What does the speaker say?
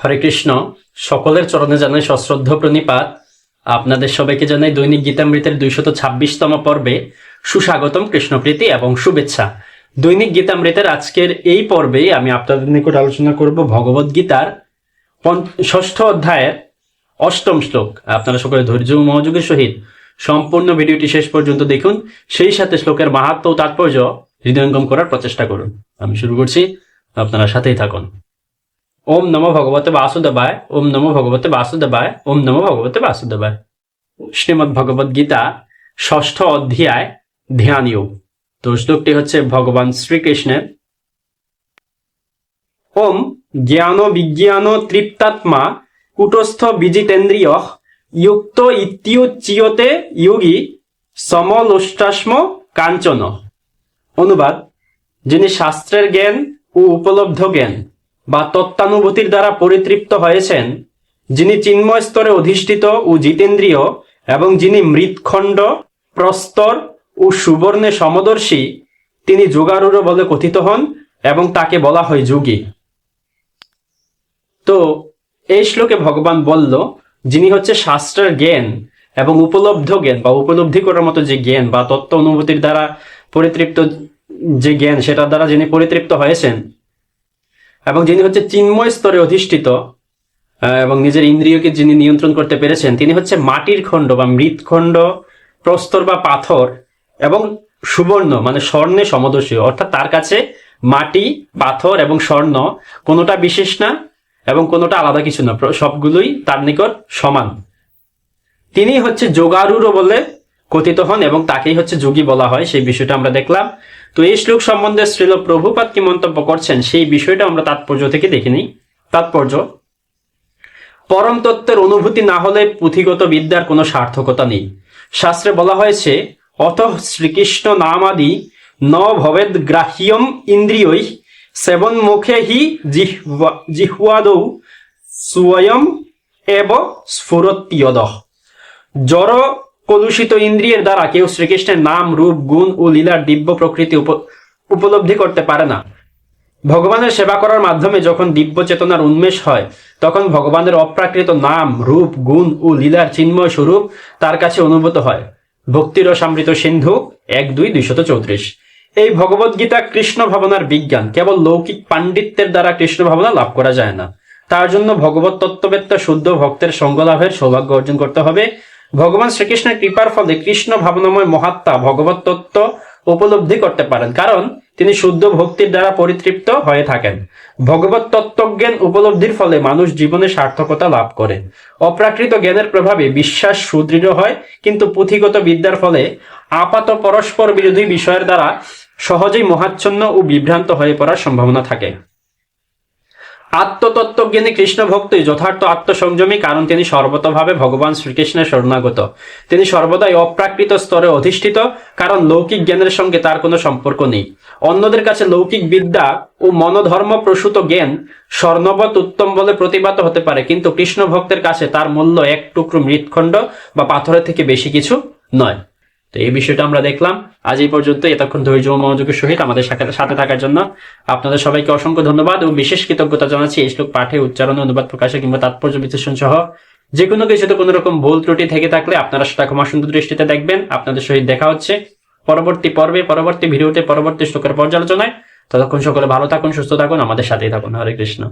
হরে কৃষ্ণ, সকলের চরণে জানাই সশ্রদ্ধ প্রণিপাত। আপনাদের সবাইকে জানাই দৈনিক গীতামৃতের দুইশত ছাব্বিশতম পর্বে সুস্বাগতম কৃষ্ণপ্রীতি এবং শুভেচ্ছা। দৈনিক গীতামৃতের আজকের এই পর্বে আমি আপনাদের নিকট আলোচনা করব ভগবত গীতার ষষ্ঠ অধ্যায়ের অষ্টম শ্লোক। আপনারা সকলে ধৈর্য ও মনোযোগের সহিত সম্পূর্ণ ভিডিওটি শেষ পর্যন্ত দেখুন। সেই সাথে শ্লোকের মাহাত্ম তাৎপর্য হৃদয়ঙ্গম করার প্রচেষ্টা করুন। আমি শুরু করছি। আপনারা সাথেই থাকুন। ওম নমো ভগবতে বাসুদেবায়, ওম নমো ভগবতে বাসুদেবায়, ওম নমো ভগবতে বাসুদেবায়। শ্রীমদ ভগবত গীতা ষষ্ঠ অধ্যায়, ধ্যান যোগ। তো শ্লোকটি হচ্ছে ভগবান শ্রীকৃষ্ণের। ওম জ্ঞান বিজ্ঞান তৃপ্তাত্মা কুটস্থ বিজিতেন্দ্রিয় যুক্ত ইত্যুচ্যতে যোগী সমলোষ্টাস্ম কাঞ্চন। অনুবাদ, যিনি শাস্ত্রের জ্ঞান ও উপলব্ধ জ্ঞান। বা তত্ত্বানুভূতির দ্বারা পরিতৃপ্ত হয়েছেন, যিনি চিন্ময় স্তরে অধিষ্ঠিত ও জিতেন্দ্রীয় এবং যিনি মৃৎখণ্ড, প্রস্তর ও সুবর্ণে সমদর্শী, তিনি যোগারূঢ় বলে কথিত হন এবং তাকে বলা হয় যোগী। তো, এই শ্লোকে ভগবান বলল, যিনি হচ্ছে শাস্ত্রের জ্ঞান এবং উপলব্ধ জ্ঞান বা উপলব্ধি করার মতো যে জ্ঞান বা তত্ত্ব অনুভূতির দ্বারা পরিতৃপ্ত যে জ্ঞান, সেটার দ্বারা যিনি পরিতৃপ্ত হয়েছেন এবং যিনি হচ্ছে চিন্ময় স্তরে অধিষ্ঠিত এবং নিজের ইন্দ্রিয়কে যিনি নিয়ন্ত্রণ করতে পেরেছেন, তিনি হচ্ছে মাটির খণ্ড বা মৃৎখণ্ড, প্রস্তর বা পাথর এবং সুবর্ণ মানে স্বর্ণে সমদর্শী। অর্থাৎ তার কাছে মাটি, পাথর এবং স্বর্ণ কোনোটা বিশেষ না এবং কোনোটা আলাদা কিছু না। সবগুলোই তার নিকট সমান। তিনি হচ্ছে যোগারূঢ় বলে কথিত হন এবং তাকেই হচ্ছে যোগী বলা হয়। সেই বিষয়টা আমরা দেখলাম। তো এই শ্লোক সম্বন্ধে শ্রীল প্রভুপাত কি মন্তব্য করছেন সেই বিষয়টা আমরা তাৎপর্য থেকে দেখে নিই। তাৎপর্য, পরম তত্ত্বের অনুভূতি না হলে পুঁথিগত বিদ্যার কোনো সার্থকতা নেই। শাস্ত্রে বলা হয়েছে, অত শ্রীকৃষ্ণ নামাদি ন ভবেদ গ্রাহ্যম ইন্দ্রিয়ই সেবন মুখে হি জিহ্বা- জিহ্বাদৌ স্বয়ং এব স্ফুরত্যদ জড় কলুষিত ইন্দ্রিয়ের দ্বারা কেউ শ্রীকৃষ্ণের নাম, রূপ, গুণ ও লীলার দিব্য প্রকৃতি উপ- উপলব্ধি করতে পারে না। ভগবানের সেবা করার মাধ্যমে যখন দিব্য চেতনার উন্মেষ হয়, তখন ভগবানের অপ্রাকৃত নাম, রূপ, গুণ ও লীলার চিন্ময় স্বরূপ তার কাছে অনুভূত হয়। ভক্তির সামৃত সিন্ধু, এক, দুই, দুইশত চৌত্রিশ। এই ভগবত গীতা কৃষ্ণ ভাবনার বিজ্ঞান। কেবল লৌকিক পাণ্ডিত্যের দ্বারা কৃষ্ণ ভাবনা লাভ করা যায় না। তার জন্য ভগবত তত্ত্ববেত্তা শুদ্ধ ভক্তের সঙ্গ লাভের সৌভাগ্য অর্জন করতে হবে। ভগবান শ্রীকৃষ্ণের কৃপার ফলে কৃষ্ণ ভাবনাময় মহাত্মা ভগবত তত্ত্ব উপলব্ধি করতে পারেন, কারণ তিনি শুদ্ধ ভক্তির দ্বারা পরিতৃপ্ত হয়ে থাকেন। ভগবত তত্ত্বজ্ঞান উপলব্ধির ফলে মানুষ জীবনে সার্থকতা লাভ করে। অপ্রাকৃত জ্ঞানের প্রভাবে বিশ্বাস সুদৃঢ় হয়, কিন্তু পুঁথিগত বিদ্যার ফলে আপাত পরস্পর বিরোধী বিষয়ের দ্বারা সহজেই মহাচ্ছন্ন ও বিভ্রান্ত হয়ে পড়ার সম্ভাবনা থাকে। আত্মতত্ত্বজ্ঞানী কৃষ্ণ ভক্তই যথার্থ আত্মসংযমী, কারণ তিনি সর্বতভাবে ভগবান শ্রীকৃষ্ণের শরণাগত। তিনি সর্বদাই অপ্রাকৃত স্তরে অধিষ্ঠিত, কারণ লৌকিক জ্ঞানের সঙ্গে তার কোনো সম্পর্ক নেই। অন্যদের কাছে লৌকিক বিদ্যা ও মনোধর্ম প্রসূত জ্ঞান স্বর্ণবৎ উত্তম বলে প্রতিবাদ হতে পারে, কিন্তু কৃষ্ণ ভক্তের কাছে তার মূল্য এক টুকরো মৃৎখণ্ড বা পাথরের থেকে বেশি কিছু নয়। তো এই বিষয়টা আমরা দেখলাম। আজ এই পর্যন্ত। এতক্ষণ ধৈর্য মনোযোগের সহিত আমাদের সাথে সাথে থাকার জন্য আপনাদের সবাইকে অসংখ্য ধন্যবাদ এবং বিশেষ কৃতজ্ঞতা জানাচ্ছি এই শ্লোক পাঠে উচ্চারণ অনুবাদ প্রকাশে কিংবা তাৎপর্য বিশ্লেষণ সহ যে কোনো কিছুতে কোনো রকম ভুল ত্রুটি থেকে থাকলে আপনারা সেটা ক্ষমা সুন্দর দৃষ্টিতে দেখবেন। আপনাদের সহিত দেখা হচ্ছে পরবর্তী পর্বে, পরবর্তী ভিডিওতে, পরবর্তী শ্লোকের পর্যালোচনায়। ততক্ষণ সকলে ভালো থাকুন, সুস্থ থাকুন, আমাদের সাথেই থাকুন। হরে কৃষ্ণ।